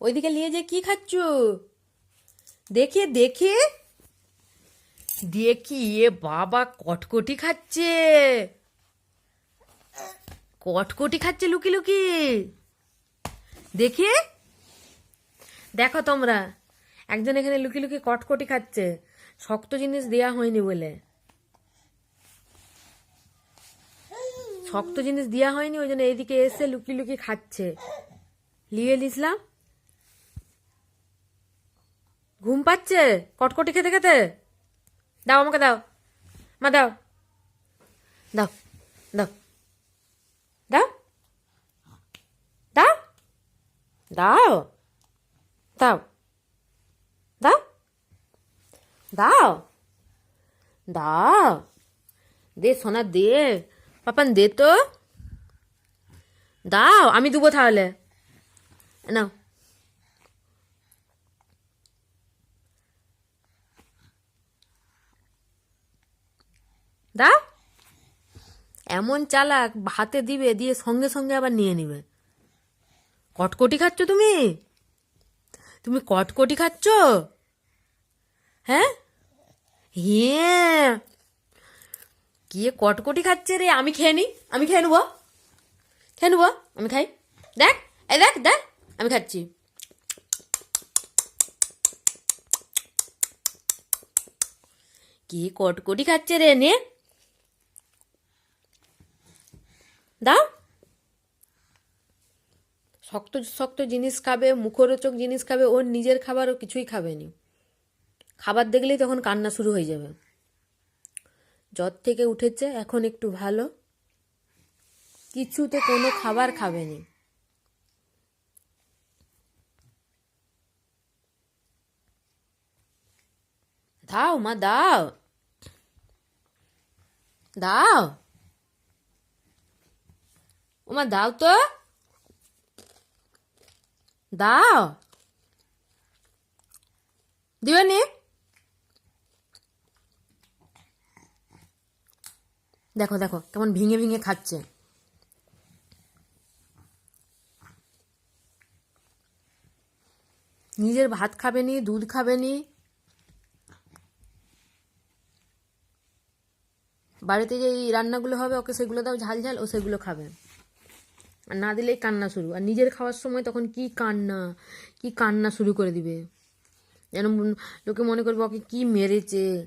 ওইদিকে নিয়ে যে কি খাচ্ছ? দেখে দেখে। দেখি এ বাবা কটকটি খাচ্ছে? কটকটি খাচ্ছে লুকি লুকি। দেখে? দেখো তোমরা, একজন এখানে লুকি লুকি কটকটি খাচ্ছে। শক্ত জিনিস দেয়া হয়নি বলে। শক্ত জিনিস দেওয়া হয়নি, ওই জন্য এইদিকে এসে লুকি লুকি খাচ্ছে। লিয়ে লিসলাম ঘুম পাচ্ছে? কটকটি খেতে খেতে? দাও আমাকে দাও। মা, দাও। দাও দাও। দাও। দাও। দাও। দাও। দাও। দাও। দাও। দে সোনা, দে। পাপান, দে তো। দাও, আমি দেবো তাহলে। নাও দাও এমন চালাক হাতে দিবে, দিয়ে সঙ্গে সঙ্গে আবার নিয়ে নিবে। কটকটি খাচ্ছ তুমি? তুমি কটকটি খাচ্ছ? হ্যাঁ? হ্যাঁ। কে কটকটি খাচ্ছে রে? আমি খেয়ে নি, আমি খেয়ে নেব। খেয়ে নেব, আমি খাই। দেখ, এই দেখ দেখ, আমি খাচ্ছি। কে কটকটি খাচ্ছে রে নে? দাও শক্ত শক্ত জিনিস খাবে, মুখরোচক জিনিস খাবে, ওর নিজের খাবারও কিছুই খাবে নি। খাবার দেখলেই তখন কান্না শুরু হয়ে যাবে। জ্বর থেকে উঠেছে, এখন একটু ভালো। কিছুতে কোনো খাবার খাবেনি দাও মা, দাও। দাও। ও মা দাও তো দাও দিবে নি দেখো দেখো কেমন ভেঙে ভেঙে খাচ্ছে। নিজের ভাত খাবে নি, দুধ খাবে নি। বাড়িতে যে এই রান্নাগুলো হবে, ওকে সেগুলো দাও, ঝাল ঝাল, ও সেগুলো খাবে। আর না দিলেই কান্না শুরু। আর নিজের খাওয়ার সময় তখন কি কান্না কি কান্না শুরু করে দিবে? যেন লোকে মনে করবে ওকে কি মেরেছে?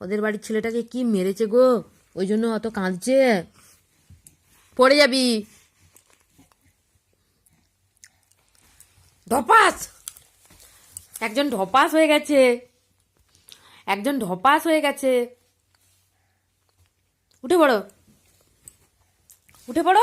ওদের বাড়ির ছেলেটাকে কি মেরেছে গো? ওই জন্য অত কাঁদছে। পড়ে যাবি। ধপাস! একজন ধপাস হয়ে গেছে। একজন ধপাস হয়ে গেছে। উঠে পড়ো। উঠে পড়ো।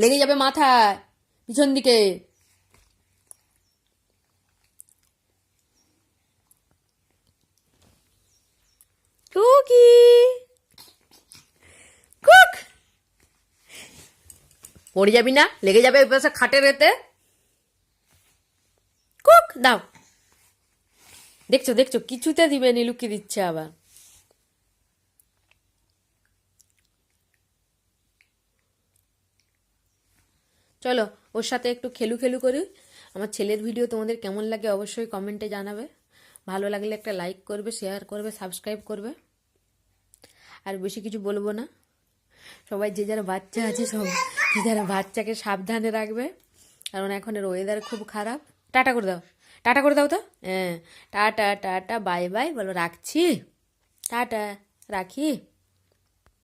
লেগে যাবে মাথায়, পিছন দিকে। পড়ে যাবি না? লেগে যাবে পাশে খাটের এতে। কুক, দাও। দেখছ দেখছ, কিছুতে দিবে নি, লুকিয়ে দিচ্ছে আবার। চলো, ওর সাথে একটু খেলু খেলু করি। আমার ছেলের ভিডিও তোমাদের কেমন লাগে অবশ্যই কমেন্টে জানাবে। ভালো লাগলে একটা লাইক করবে শেয়ার করবে সাবস্ক্রাইব করবে। আর বেশি কিছু বলব না। সবাই যে যারা বাচ্চা আছে, সব যে যারা বাচ্চাকে সাবধানে রাখবে। কারণ এখন এর ওয়েদার খুব খারাপ। টাটা করে দাও। টাটা করে দাও তো? হ্যাঁ। টাটা টাটা বাই বাই বলো, রাখছি? টাটা, রাখি?